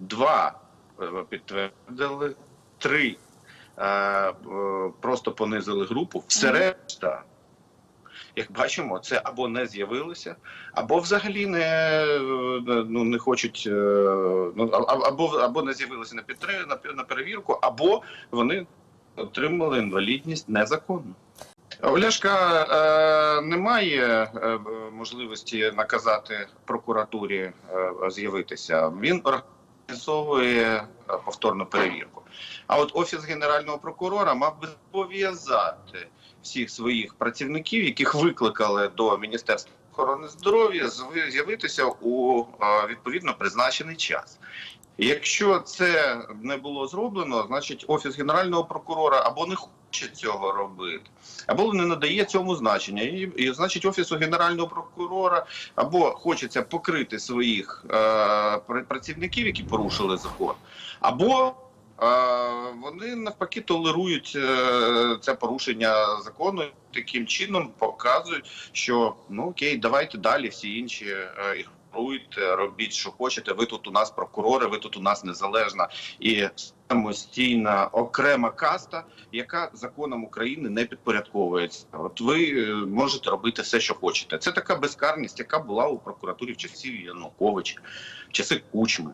два е, підтвердили, три е, е, просто понизили групу. Все решта, як бачимо, це або не з'явилося, або взагалі не, ну, не хочуть, ну, або, або не з'явилися на, підтри- на, на перевірку, або вони отримали інвалідність незаконно. У Ляшка е, немає е, можливості наказати прокуратурі е, з'явитися. Він організовує е, повторну перевірку. А от офіс генерального прокурора мав би зобов'язати всіх своїх працівників, яких викликали до Міністерства охорони здоров'я, з'явитися у е, відповідно призначений час. Якщо це не було зроблено, значить офіс генерального прокурора або не хоче цього робити, або не надає цьому значення. І, і значить, офісу генерального прокурора або хочеться покрити своїх е, працівників, які порушили закон, або е, вони навпаки толерують е, це порушення закону. Таким чином показують, що ну окей, давайте далі всі інші е, ігноруйте, робіть, що хочете. Ви тут у нас прокурори, ви тут у нас незалежна і самостійна окрема каста, яка законом України не підпорядковується. От ви е, можете робити все, що хочете. Це така безкарність, яка була у прокуратурі в часів Януковича, в часи Кучми.